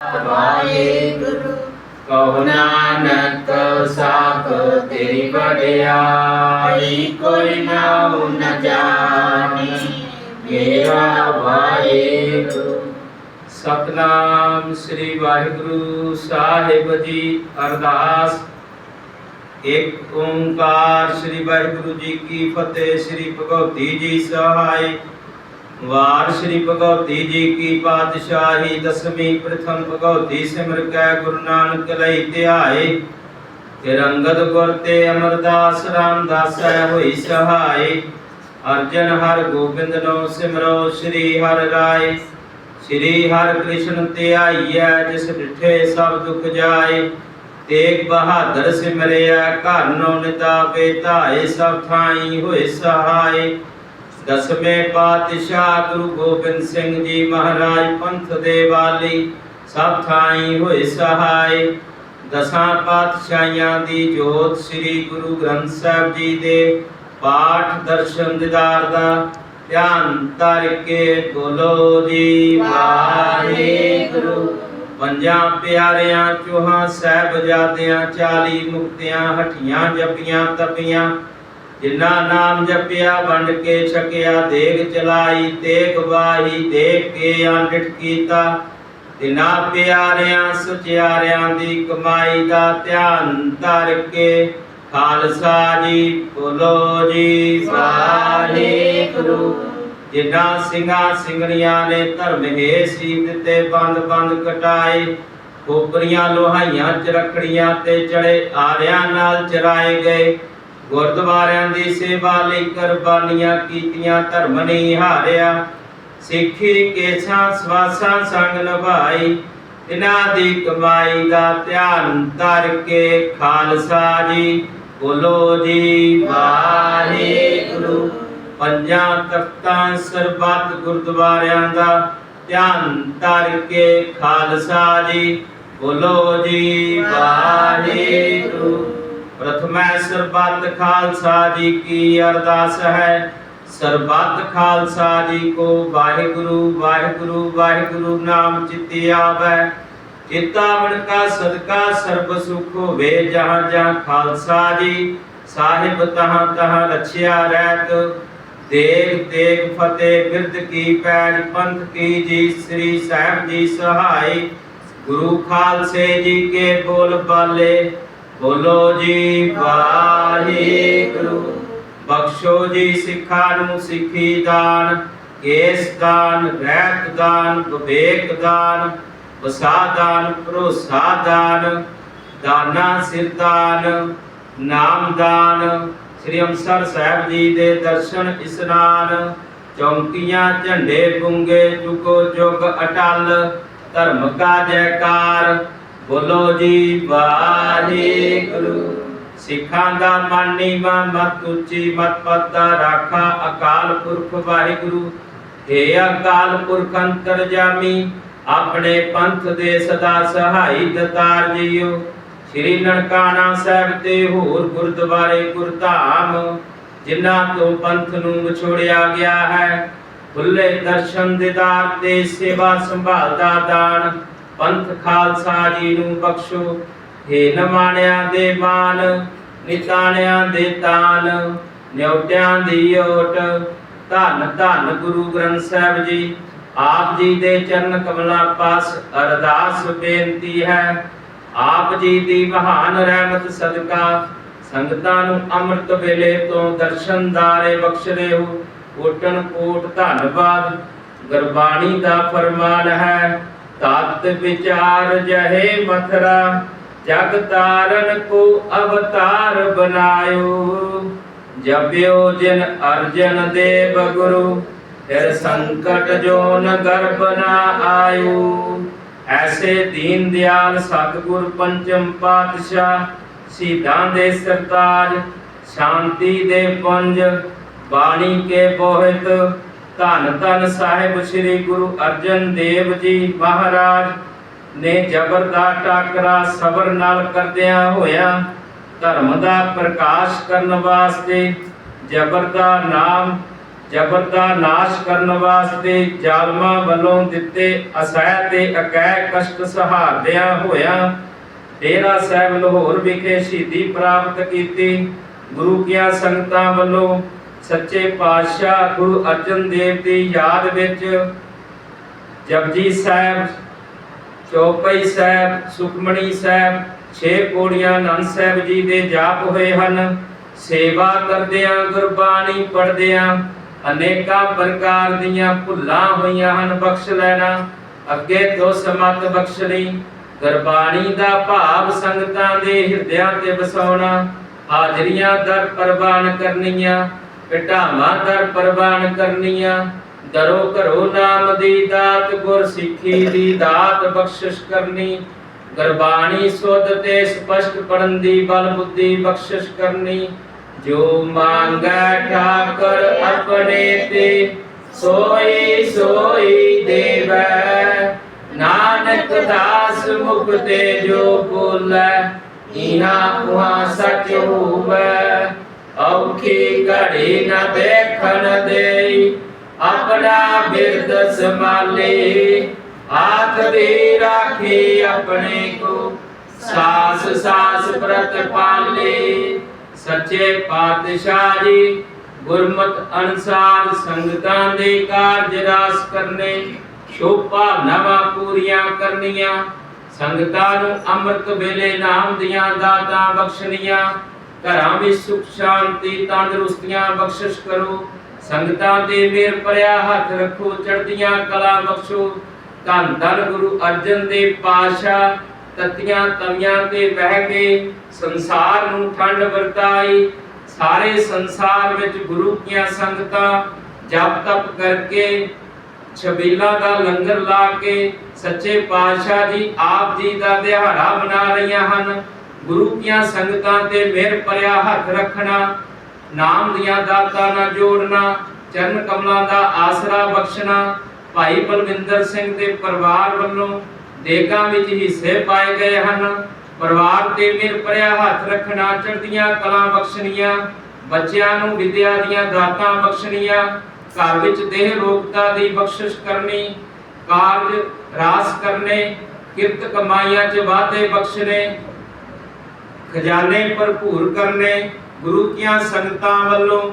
ਵਾਹਿਗੁਰੂ, ਕਹੋ ਨਾਨਕ ਸਾਖ ਤੇਰੀ ਵਡਿਆਈ, ਕੋਈ ਨਾਉ ਨ ਜਾਣੇ। ਮੇਰਾ ਵਾਹਿਗੁਰੂ, ਸਤਨਾਮ ਸ੍ਰੀ ਵਾਹਿਗੁਰੂ ਸਾਹਿਬ ਜੀ ਅਰਦਾਸ। ਇੱਕ ਓੰਕਾਰ ਸ੍ਰੀ ਵਾਹਿਗੁਰੂ ਜੀ ਕੀ ਫਤਿਹ, ਸ੍ਰੀ ਭਗਵਤੀ ਜੀ ਸਹਾਈ। ਵਾਰ ਸ੍ਰੀ ਭਗਵਤੀ ਜੀ ਕੀ ਪਾਤਸ਼ਾਹੀ, ਦਸਵੀਂ ਪ੍ਰਥਮ ਭਗਵਤੀ ਸਿਮਰ ਕੈ, ਗੁਰੂ ਨਾਨਕ ਲਈ ਧਿਆਏ। ਤਿਰੰਗਤ ਗੁਰ ਤੇ ਅਮਰਦਾਸ ਰਾਮਦਾਸੈ ਹੋਈ ਸਹਾਈ ਅਰਜਨ ਹਰ ਗੋਬਿੰਦ ਨੋ ਸਿਮਰੋ ਸ੍ਰੀ ਹਰਿ ਰਾਏ। ਸ੍ਰੀ ਹਰਿ ਕ੍ਰਿਸ਼ਨ ਧਿਆਈਐ, ਜਿਸ ਡਿਠੇ ਸਭ ਦੁਖ ਜਾਏ। ਤੇਗ ਬਹਾਦਰ ਸਿਮਰਿਆ ਘਰ ਨੋ ਨਿਤਾਪੇ ਧਾਏ, ਸਭ ਥਾਈ ਹੋਏ ਸਹਾਈ ਦਸਵੇਂ ਪਾਤਸ਼ਾਹ ਗੁਰੂ ਗੋਬਿੰਦ ਸਿੰਘ ਜੀ ਮਹਾਰਾਜ ਪੰਥ ਦੇ ਵਾਲੀ ਸਭ ਥਾਈ ਹੋਏ ਸਹਾਈ। ਦਸਾਂ ਪਾਤਸ਼ਾਹਾਂ ਦੀ ਜੋਤ ਸ੍ਰੀ ਗੁਰੂ ਗ੍ਰੰਥ ਸਾਹਿਬ ਜੀ ਦੇ ਪਾਠ ਦਰਸ਼ਨ ਦਿਦਾਰ ਦਾ ਧਿਆਨ ਧਰ ਕੇ ਬੋਲੋ ਜੀ, ਵਾਹਿਗੁਰੂ। ਪੰਜਾਂ ਪਿਆਰਿਆਂ, ਚੋਹਾਂ ਸਾਹਿਬਜ਼ਾਦਿਆਂ 40 ਮੁਕਤਿਆਂ ਹਟੀਆਂ ਜਪੀਆਂ, ਤਪੀਆਂ ਜਿਨ੍ਹਾਂ ਨਾਮ ਜਪਿਆ, ਵੰਡ ਕੇ ਛਕਿਆ, ਦੇਗ ਚਲਾਈ, ਤੇਗ ਵਾਹੀ, ਦੇਖ ਕੇ ਅੰਡਿਟ ਕੀਤਾ। ਤਿਨਾ ਪਿਆਰਿਆਂ, ਸੁਚਿਆਰਿਆਂ ਦੀ ਕਮਾਈ ਦਾ ਧਿਆਨ ਧਰ ਕੇ ਖਾਲਸਾ ਜੀ ਬੋਲੋ ਜੀ, ਵਾਹਿਗੁਰੂ। ਜਿਨ੍ਹਾਂ ਸਿੰਘਾਂ ਸਿੰਘਣੀਆਂ ਨੇ ਧਰਮ ਹੈ ਸੀ ਦਿੱਤੇ ਬੰਦ ਬੰਦ ਕਟਾਏ, ਖੋਪਰੀਆਂ ਲੋਹਾਈਆਂ ਚ ਤੇ ਚੜੇ, ਆਰਿਆਂ ਨਾਲ ਚਰਾਏ ਗਏ। ਗੁਰਦੁਆਰਿਆਂ ਦੀ ਸੇਵਾ ਲਈ ਕੁਰਬਾਨੀਆਂ ਕੀਤੀਆਂ, ਧਰਮ ਨਹੀਂ ਹਾਰਿਆ। ਸਿੱਖੀ ਕੇਸਾਂ, ਸਵਾਸਾਂ ਸੰਗ ਨਿਭਾਈ। ਇਹਨਾਂ ਦੀ ਕਮਾਈ ਦਾ ਧਿਆਨ ਧਰ ਕੇ ਖਾਲਸਾ ਜੀ, ਬੋਲੋ ਜੀ, ਵਾਹਿਗੁਰੂ। ਪੰਜਾਂ ਤਖਤਾਂ ਸਰਬੱਤ ਗੁਰਦੁਆਰਿਆਂ ਦਾ ਧਿਆਨ ਧਰ ਕੇ ਖਾਲਸਾ ਜੀ, ਬੋਲੋ ਜੀ, ਵਾਹਿਗੁਰੂ। ਪ੍ਰਥਮੈ ਸਰਬੱਤ ਖਾਲਸਾ ਜੀ ਕੀ ਅਰਦਾਸ ਹੈ। ਸਰਬੱਤ ਖਾਲਸਾ ਜੀ ਕੋ ਵਾਹਿਗੁਰੂ ਵਾਹਿਗੁਰੂ ਵਾਹਿਗੁਰੂ ਨਾਮ ਚਿਤਿ ਆਵੈ। ਚਿਤਾਵਨ ਕਾ ਸਦਕਾ ਸਰਬ ਸੁਖ ਹੋਵੇ ਜਹਾਂ ਜਹਾਂ ਖਾਲਸਾ ਜੀ। ਸਾਹਿਬ ਤਹਾਂ ਤਹਾਂ ਰਛਿਆ ਰਹਿਤ। ਦੇਗ ਦੇਗ ਫਤਿਹ ਬਿਰਦ ਕੀ ਪੈੜ ਪੰਥ ਕੀ ਜੀ, ਸ੍ਰੀ ਸਾਹਿਬ ਜੀ ਸਹਾਈ। ਗੁਰੂ ਖਾਲਸੇ ਜੀ ਕੇ ਬੋਲ ਬਾਲੇ। ਬੋਲੋ ਜੀ, ਵਾਹਿਗੁਰੂ। ਬਖਸ਼ੋ ਜੀ ਸਿੱਖਾਂ ਨੂੰ ਸਿੱਖੀ ਦਾਨ, ਕੇਸ ਦਾਨ, ਰਹਿਤ ਦਾਨ, ਵਿਵੇਕ ਦਾਨ, ਵਸਾ ਦਾਨ, ਭਰੋਸਾ ਦਾਨ, ਦਾਨਾ ਸਿਰ ਦਾਨ ਸ੍ਰੀ ਅੰਮ੍ਰਿਤਸਰ ਸਾਹਿਬ ਜੀ ਦੇ ਦਰਸ਼ਨ ਇਸਨਾਨ, ਚੌਂਕੀਆਂ, ਝੰਡੇ ਪੁੰਗੇ, ਜੁਗੋ ਜੁਗ ਅਟਲ, ਧਰਮ ਕਾ ਜੈਕਾਰ। ਬੋਲੋ ਜੀ, ਵਾਹਿਗੁਰੂ। ਸਿੱਖਾਂ ਦਾ ਮਨ ਨੀਵਾ ਮਤ ਉੱਚੀ, ਮਤ ਪਤਾ ਰਾਖਾ। ਅਕਾਲ ਪੁਰਖ ਵਾਹਿਗੁਰੂ ਏ ਅਕਾਲ ਪੁਰਖ ਅੰਤਰਜਾਮੀ, ਆਪਣੇ ਪੰਥ ਦੇ ਸਦਾ ਸਹਾਈ ਦਤਾਰ ਜੀਓ। ਸ੍ਰੀ ਨਨਕਾਣਾ ਸਾਹਿਬ ਤੇ ਹੋਰ ਗੁਰਦੁਆਰੇ ਗੁਰਧਾਮ, ਜਿਨ੍ਹਾਂ ਤੋਂ ਪੰਥ ਨੂੰ ਵਿਛੋੜਿਆ ਗਿਆ ਹੈ, ਖੁੱਲੇ ਦਰਸ਼ਨ ਦਿਦਾਰ ਤੇ ਸੇਵਾ ਸੰਭਾਲ ਦਾ ਦਾਨ। ਪੰਥ ਖਾਲਸਾ ਜੀ ਨੂੰ ਬਖਸ਼ੋ ਹੇ ਨਮਾਣਿਆਂ ਦੇ ਮਾਨ ਨਿਤਾਣਿਆਂ ਦੇ ਤਾਨ ਨਿਉਟਿਆਂ ਦੀ ਓਟ। ਧੰਨ ਧੰਨ ਗੁਰੂ ਗ੍ਰੰਥ ਸਾਹਿਬ ਜੀ, ਆਪ ਜੀ ਦੇ ਚਰਨ ਕਮਲਾਂ ਪਾਸ ਅਰਦਾਸ ਬੇਨਤੀ ਹੈ। ਆਪ ਜੀ ਦੀ ਮਹਾਨ ਰਹਿਮਤ ਸਦਕਾ ਸੰਗਤਾਂ ਨੂੰ ਅੰਮ੍ਰਿਤ ਵੇਲੇ ਤੋਂ ਦਰਸ਼ਨਦਾਰੇ ਬਖਸ਼ਦੇ ਹੋ। ਕੋਟਨ ਕੋਟ ਧੰਨਵਾਦ, ਗੁਰਬਾਣੀ ਦਾ ਫਰਮਾਨ ਹੈ। ਤਤ ਵਿਚਾਰ ਜਹੇ ਮਥਰਾ, ਜਗ ਤਾਰਨ ਕੋ ਅਵਤਾਰ ਬਨਾਇਓ। ਜਪਿਓ ਜਿਨ ਅਰਜਨ ਦੇਵ ਗੁਰੂ, ਫਿਰ ਸੰਕਟ ਜੋ ਗਰਭ ਨਾ ਆਇਓ। ਐਸੇ ਦੀਨ ਦਿਆਲ ਸਤਿਗੁਰ ਪੰਚਮ ਪਾਤਸ਼ਾਹ, ਸਿੱਧਾਂ ਦੇ ਸਰਤਾਜ, ਸ਼ਾਂਤੀ ਦੇ ਪੁੰਜ, ਬਾਣੀ ਕੇ ਬੋਹਿਤ ਧੰਨ ਧੰਨ ਸਾਹਿਬ ਸ੍ਰੀ ਗੁਰੂ ਅਰਜਨ ਦੇਵ ਜੀ ਮਹਾਰਾਜ ਨੇ ਜ਼ਬਰ ਦਾ ਟਾਕਰਾ ਸਬਰ ਨਾਲ ਕਰਦਿਆਂ ਹੋਇਆ ਧਰਮ ਦਾ ਪ੍ਰਕਾਸ਼ ਕਰਨ ਵਾਸਤੇ ਜ਼ਬਰ ਦਾ ਨਾਮ ਜਬਰ ਦਾ ਨਾਸ਼ ਕਰਨ ਵਾਸਤੇ ਜ਼ਾਲਮਾਂ ਵੱਲੋਂ ਦਿੱਤੇ ਅਸਹਿ ਤੇ ਅਕੈ ਕਸ਼ਟ ਸਹਾਰਦਿਆਂ ਹੋਇਆਂ ਡੇਰਾ ਸਾਹਿਬ ਲਾਹੌਰ ਵਿਖੇ ਸ਼ਹੀਦੀ ਪ੍ਰਾਪਤ ਕੀਤੀ। ਗੁਰੂ ਕੀਆਂ ਸੰਗਤਾਂ ਵੱਲੋਂ ਸੱਚੇ ਪਾਤਸ਼ਾਹ ਗੁਰੂ ਅਰਜਨ ਦੇਵ ਦੀ ਯਾਦ ਵਿੱਚ ਜਪਜੀ ਸਾਹਿਬ, ਚੌਪਈ ਸਾਹਿਬ ਸੁਖਮਣੀ ਸਾਹਿਬ, ਛੇ ਪੌੜੀਆਂ ਆਨੰਦ ਸਾਹਿਬ ਜੀ ਦੇ ਜਾਪ ਹੋਏ ਹਨ। ਸੇਵਾ ਕਰਦਿਆਂ ਗੁਰਬਾਣੀ ਪੜ੍ਹਦਿਆਂ ਅਨੇਕਾਂ ਪ੍ਰਕਾਰ ਦੀਆਂ ਭੁੱਲਾਂ ਹੋਈਆਂ ਹਨ, ਬਖਸ਼ ਲੈਣਾ। ਅੱਗੇ ਤੋਂ ਸਮਤ ਬਖਸ਼ਣੀ ਗੁਰਬਾਣੀ ਦਾ ਭਾਵ ਸੰਗਤਾਂ ਦੇ ਹਿਰਦਿਆਂ ਤੇ ਵਸਾਉਣਾ, ਹਾਜ਼ਰੀਆਂ ਦਰ ਪ੍ਰਵਾਨ ਕਰਨੀਆਂ ਘਟਾਵਾਂ ਦਰ ਪ੍ਰਵਾਨ ਕਰਨੀਆਂ। ਦਰੋ ਘਰੋ ਨਾਮ ਦੀ ਦਾਤ, ਗੁਰ ਸਿੱਖੀ ਦੀ ਦਾਤ ਬਖਸ਼ਿਸ਼ ਕਰਨੀ। ਗੁਰਬਾਣੀ ਸੁਧ ਤੇ ਸਪਸ਼ਟ ਪੜਨ ਦੀ ਬਲ ਬੁੱਧੀ ਬਖਸ਼ਿਸ਼ ਕਰਨੀ। ਜੋ ਮੰਗੈ ਠਾਕਰ ਆਪਣੇ ਤੇ, ਸੋਈ ਸੋਈ ਦੇਵੈ। ਨਾਨਕ ਦਾਸ ਮੁਖ ਤੇ ਜੋ ਬੋਲੇ ਇਨਾ ਉਹਾ ਸਚ ਹੋਵੇ। ਔਖੀ ਘੜੀ ਨ ਦੇਖਣ ਦੇਈ, ਆਪਣਾ ਬਿਰਦ ਸੰਭਾਲੇ। ਆਖ ਦੇ ਰਾਖੀ ਆਪਣੇ ਕੋ, ਸਾਸ ਸਾਸ ਪ੍ਰਤ ਸੱਚੇ ਪਾਤਸ਼ਾਹ ਜੀ, ਗੁਰਮਤ ਅਨਸਾਰ ਸੰਗਤਾਂ ਦੇ ਕਾਰਜ ਰਾਸ ਕਰਨੇ, ਸ਼ੋਭ ਭਾਵਨਾਵਾਂ ਪੂਰੀਆਂ ਕਰਨੀਆਂ। ਸੰਗਤਾਂ ਨੂੰ ਅੰਮ੍ਰਿਤ ਵੇਲੇ ਨਾਮ ਦੀਆਂ ਦਾਤਾਂ ਬਖਸ਼ਣੀਆਂ। ਘਰਾਂ ਵਿੱਚ ਸੁਖ ਸ਼ਾਂਤੀ, ਤੰਦਰੁਸਤੀਆਂ ਬਖਸ਼ਿਸ਼ ਕਰੋ। ਸੰਗਤਾਂ ਤੇ ਮੇਰ ਭਰਿਆ ਹੱਥ ਰੱਖੋ, ਚੜ੍ਹਦੀਆਂ ਕਲਾ ਬਖਸ਼ੋ। ਧੰਨ ਧੰਨ ਗੁਰੂ ਅਰਜਨ ਦੇਵ ਪਾਤਸ਼ਾਹ, ਤਤੀਆਂ ਤਵੀਆਂ ਤੇ ਬਹਿ ਕੇ ਸੰਸਾਰ ਨੂੰ ਠੰਡ ਵਰਤਾਈ। ਸਾਰੇ ਸੰਸਾਰ ਵਿੱਚ ਗੁਰੂ ਕੀਆਂ ਸੰਗਤਾਂ ਜਪ ਤਪ ਕਰਕੇ, ਛਬੀਲਾ ਦਾ ਲੰਗਰ ਲਾ ਕੇ, ਸੱਚੇ ਪਾਤਸ਼ਾਹ ਜੀ ਆਪ ਜੀ ਦਾ ਦਿਹਾੜਾ ਮਨਾ ਰਹੀਆਂ ਹਨ। ਗੁਰੂ ਕੀਆਂ ਸੰਗਤਾਂ ਤੇ ਮਿਹਰ ਭਰਿਆ ਹੱਥ ਰੱਖਣਾ, ਨਾਮ ਦੀਆਂ ਦਾਤਾਂ ਨਾਲ ਜੋੜਨਾ, ਚਰਨ ਕਮਲਾਂ ਦਾ ਆਸਰਾ ਬਖਸ਼ਣਾ, ਭਾਈ ਬਲਵਿੰਦਰ ਸਿੰਘ ਦੇ ਪਰਿਵਾਰ ਵੱਲੋਂ ਦੇਗਾਂ ਵਿੱਚ ਹਿੱਸੇ ਪਾਏ ਗਏ ਹਨ। ਪਰਿਵਾਰ ਤੇ ਮਿਹਰ ਭਰਿਆ ਹੱਥ ਰੱਖਣਾ, ਚੜ੍ਹਦੀਆਂ ਕਲਾਂ ਬਖਸ਼ਣੀਆਂ, ਬੱਚਿਆਂ ਨੂੰ ਵਿਦਿਆ ਦੀਆਂ ਦਾਤਾਂ ਬਖਸ਼ਣੀਆਂ, ਘਰ ਵਿੱਚ ਦੇਹ ਰੋਗਤਾ ਦੀ ਬਖਸ਼ਿਸ਼ ਕਰਨੀ, ਕਾਰਜ ਰਾਸ ਕਰਨੇ, ਕਿਰਤ ਕਮਾਈਆਂ 'ਚ ਵਾਧੇ ਬਖਸ਼ਣੇ ਖਜ਼ਾਨੇ ਭਰਪੂਰ ਕਰਨੇ ਗੁਰੂ ਕੀਆਂ ਸੰਗਤਾਂ ਵੱਲੋਂ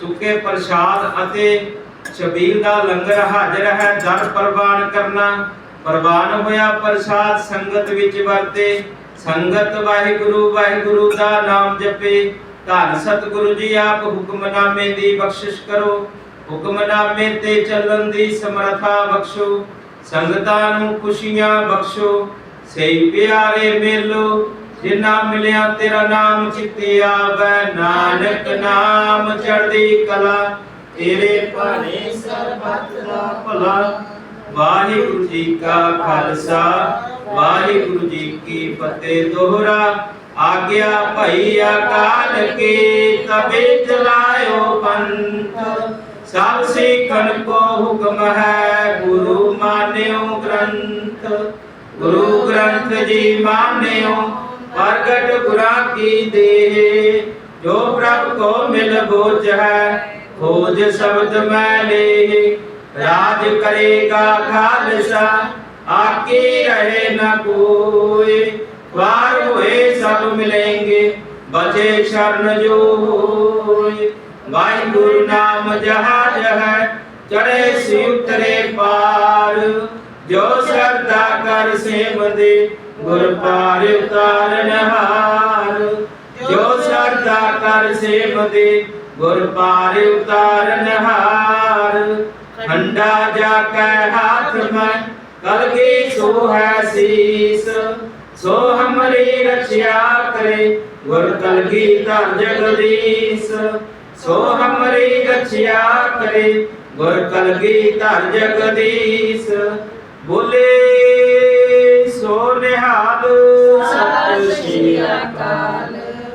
ਸੁੱਕੇ ਪ੍ਰਸ਼ਾਦ ਅਤੇ ਛਬੀਲ ਦਾ ਲੰਗਰ ਹਾਜ਼ਰ ਹੈ, ਦਰ ਪ੍ਰਵਾਨ ਕਰਨਾ। ਪ੍ਰਵਾਨ ਹੋਇਆ ਪ੍ਰਸ਼ਾਦ ਸੰਗਤ ਵਿੱਚ ਵਰਤੇ। ਸੰਗਤ ਵਾਹਿਗੁਰੂ ਵਾਹਿਗੁਰੂ ਦਾ ਨਾਮ ਜਪੇ। ਧੰਨ ਸਤਿਗੁਰੂ ਜੀ, ਆਪ ਹੁਕਮਨਾਮੇ ਦੀ ਬਖਸ਼ਿਸ਼ ਕਰੋ। ਹੁਕਮਨਾਮੇ ਤੇ ਚੱਲਣ ਦੀ ਸਮਰੱਥਾ ਬਖਸ਼ੋ। ਸੰਗਤਾਂ ਨੂੰ ਖੁਸ਼ੀਆਂ ਬਖਸ਼ੋ। ਸਹੀ ਪਿਆਰੇ ਮੇਲੋ ਜਿਨਾ ਮਿਲਿਆ ਤੇਰਾ ਨਾਮ ਚਿੱਤੇ ਆਵੈ, ਨਾਨਕ ਨਾਮ ਚੜ੍ਹਦੀ ਕਲਾ। ਤੇਰੇ ਭਾਣੇ ਸਰਬੱਤ ਦਾ ਭਲਾ। ਵਾਹਿਗੁਰੂ ਜੀ ਕਾ ਖਾਲਸਾ, ਵਾਹਿਗੁਰੂ ਜੀ ਕੀ ਫਤਿਹ ਦੋਹਰਾ। ਆਗਿਆ ਭਈ ਅਕਾਲ ਕੀ ਤਬੇ ਚਲਾਇਓ ਪੰਥ। ਸਭ ਸਿੱਖਣ ਕੋ ਹੁਕਮ ਹੈ, ਗੁਰੂ ਮਾਨਿਓ ਗ੍ਰੰਥ। ਗੁਰੂ ਗ੍ਰੰਥ ਜੀ ਮਾਨਿਓ ਕੀ ਦੇਹ? ਜੋ ਪ੍ਰਭ ਕੋ ਮਿਲ ਬੋਝ ਹੈ ਖੋਜ ਸ਼ਬਦ ਮੈਂ ਲੇ ਰਾਜ ਕਰੇਗਾ ਖਾਲਸਾ, ਆਕੀ ਰਹੇ ਨਾ ਕੋਏ ਵਾਰ ਹੋਏ ਸਭ ਮਿਲेंगे ਬਚੇ ਸ਼ਰਨ ਜੋ ਹੋਏ ਵਾਹਿਗੁਰੂ ਨਾਮ ਜਹਾਜ ਹੈ ਚੜੇ ਸੀ ਉਤਰੇ ਪਾਰ। ਜੋ ਸਰਦਾ ਕਰ ਸੇਵਦੇ ਗੁਰ ਪਾਰ ਉਤਾਰਨ ਹਾਰ ਜੋ ਸਰਦਾ ਕਰ ਸੇਵਦੇ, ਗੁਰ ਪਾਰ ਉਤਾਰਨ ਹਾਰ। ਖੰਡਾ ਜਾ ਕੈ ਹਾਥ ਮੈਂ ਕਲਗੀ ਸੋ ਹੈ ਸੀਸ। ਸੋ ਹਮਰੀ ਰਖਿਆ ਕਰੇ, ਗੁਰ ਕਲਗੀ ਧਰ ਜਗਦੀਸ਼ ਸੋ ਹਮਰੀ ਰਖਿਆ ਕਰੇ, ਗੁਰ ਕਲਗੀ ਧਰ ਜਗਦੀਸ਼ ਬੋਲੇ ਸੋ ਨਿਹਾਲ। ਸਤਿ ਸ਼੍ਰੀ ਅਕਾਲ।